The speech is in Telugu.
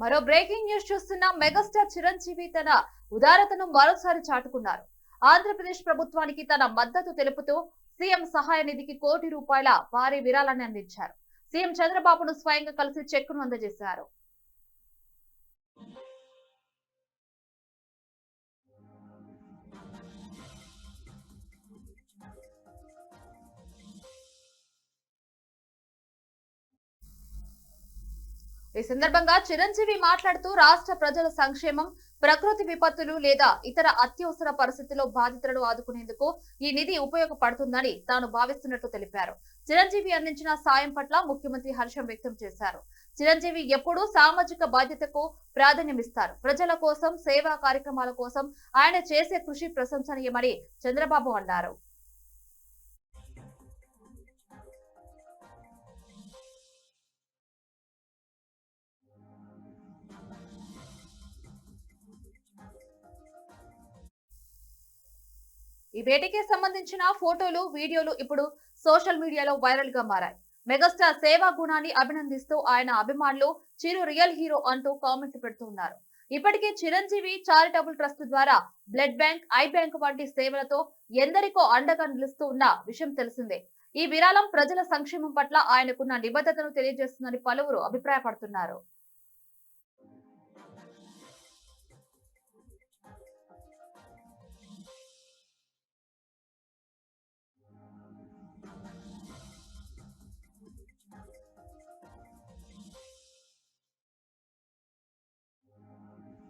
మరో బ్రేకింగ్ న్యూస్ చూస్తున్న మెగాస్టార్ చిరంజీవి తన ఉదారతను మరోసారి చాటుకున్నారు. ఆంధ్రప్రదేశ్ ప్రభుత్వానికి తన మద్దతు తెలుపుతూ సీఎం సహాయ నిధికి కోటి రూపాయల భారీ విరాళాన్ని అందించారు. సీఎం చంద్రబాబును స్వయంగా కలిసి చెక్కును అందజేశారు. ఈ సందర్భంగా చిరంజీవి మాట్లాడుతూ రాష్ట్ర ప్రజల సంక్షేమం ప్రకృతి విపత్తులు లేదా ఇతర అత్యవసర పరిస్థితుల్లో బాధితులను ఆదుకునేందుకు ఈ నిధి ఉపయోగపడుతుందని తాను భావిస్తున్నట్లు తెలిపారు. చిరంజీవి అందించిన సాయం పట్ల ముఖ్యమంత్రి హర్షం వ్యక్తం చేశారు. చిరంజీవి ఎప్పుడూ సామాజిక బాధ్యతకు ప్రాధాన్యమిస్తారు. ప్రజల కోసం సేవా కార్యక్రమాల కోసం ఆయన చేసే కృషి ప్రశంసనీయమని చంద్రబాబు అన్నారు. ఈ భేటీకి సంబంధించిన ఫోటోలు వీడియోలు ఇప్పుడు సోషల్ మీడియాలో వైరల్గా మారాయి. మెగాస్టార్ సేవా గుణాన్ని అభినందిస్తూ ఆయన అభిమానులు చిరు రియల్ హీరో అంటూ కామెంట్ పెడుతున్నారు. ఇప్పటికే చిరంజీవి చారిటబుల్ ట్రస్ట్ ద్వారా బ్లడ్ బ్యాంక్ ఐ బ్యాంక్ వంటి సేవలతో ఎందరికో అండగా నిలుస్తూ ఉన్న విషయం తెలిసిందే. ఈ విరాళం ప్రజల సంక్షేమం పట్ల ఆయనకున్న నిబద్ధతను తెలియజేస్తుందని పలువురు అభిప్రాయపడుతున్నారు.